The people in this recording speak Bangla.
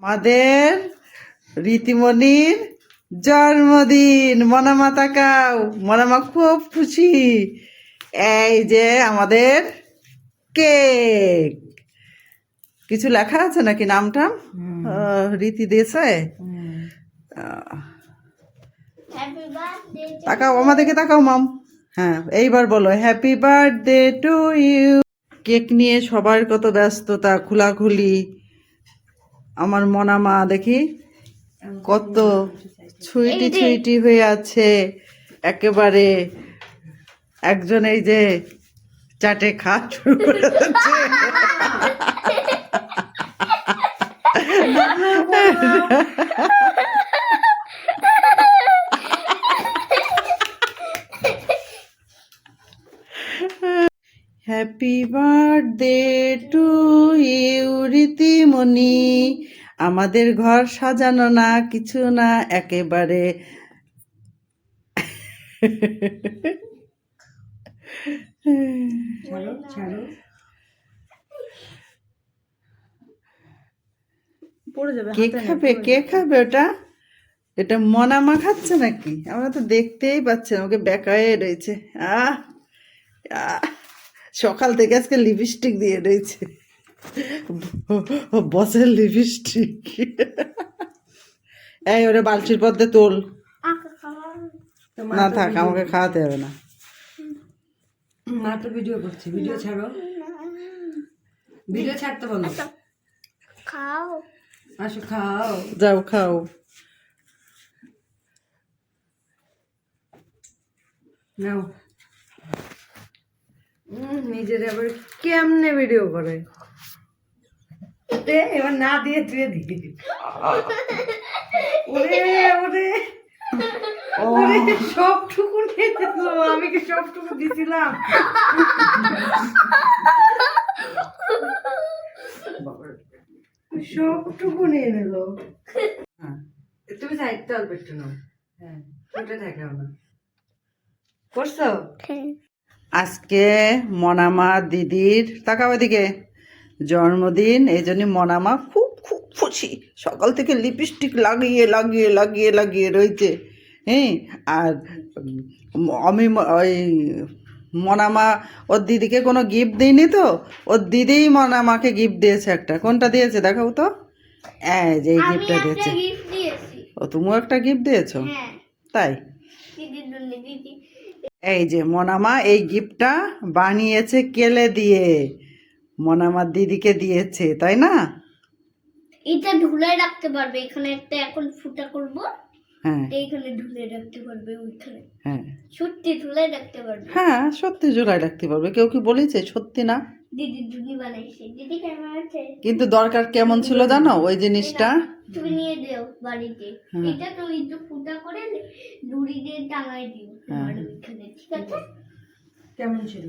আমাদের রীতিমণির জন্মদিন। মনামা তাকাও মনামা খুব খুশি। এই যে আমাদের কেক। কিছু লেখা আছে নাকি নামটা রীতি বার্থডে তাকাও আমাদেরকে তাকাও মাম। হ্যাঁ এইবার বলো happy birthday to you cake নিয়ে সবার কত ব্যস্ততা খোলাখুলি। আমার মনামা দেখি কত ছুইটি ছুইটি হয়ে আছে। একেবারে একজন এই যে চাটে খা শুরু করে। Happy birthday to you Ritimoni আমাদের ঘর সাজানো না কিছু না একেবারে। কে খাবে কে খাবে ওটা? এটা মনামা খাচ্ছে নাকি? আমরা তো দেখতেই পাচ্ছি না, ওকে বেকায়ে রয়েছে। আহ আহ, সকাল থেকে আজকে লিপস্টিক দিয়ে রয়েছে। বসের লিপস্টিক এই ওরে বালতির পদ্মে তোল। না থাক আমাকে খাওয়াতে হবে না। মা তো ভিডিও করছে ভিডিও ছাড়ো। ভিডিও ছাড়তে বলো। খাও। আসো খাও। যাও খাও। নাও। নিজের আবার কেমনে ভিডিও করে? দে এবার না দিয়ে তুই দিবি। ওরে ওরে। ওরে সবটুকু নিয়ে আমি কি সবটুকু দিছিলাম? সবটুকু নিয়ে নিল। হ্যাঁ। তুমি সাইডটা অল্প একটু নাও। হ্যাঁ। ওটা দেখাও না করছ? আজকে মনামা দিদির তাকাও এদিকে। জন্মদিন এই জন্য মনামা খুব খুব খুশি। সকাল থেকে লিপস্টিক লাগিয়ে লাগিয়ে লাগিয়ে লাগিয়ে রয়েছে। হ্যাঁ আর আমি ওই মনামা ওর দিদিকে কোনো গিফট দিইনি তো? ওর দিদিই মনামাকে গিফট দিয়েছে একটা। কোনটা দিয়েছে দেখাও তো? এই যে এই গিফটটা দিয়েছে। ও তুমিও একটা গিফট দিয়েছ? হ্যাঁ। তাই? এই যে মনামা এই গিফটটা বানিয়েছে কেলে দিয়ে? মনামার দিদিকে দিয়েছে তাই না? এটা ঢুলে রাখতে পারবে এখানে একটা এখন ফুটা করব হ্যাঁ। এইখানে ঢুলে রাখতে পারবে ওইখানে। হ্যাঁ। সত্যি ঢুলে রাখতে পারবে। হ্যাঁ সত্যি জোড়ায় রাখতে পারবে কেউ কি বলেছে? সত্যি না? দিদি ঢুলি বানাইছে দিদি কেমন আছে? কিন্তু দরকার কেমন ছিল জানো ওই জিনিসটা? তুমি নিয়ে দেও বাড়িতে। হ্যাঁ। এটা তো একটু ফুটা করে দড়ি দিয়ে টাঙাই দিও তোমার ওইখানে ঠিক আছে? কেমন ছিল?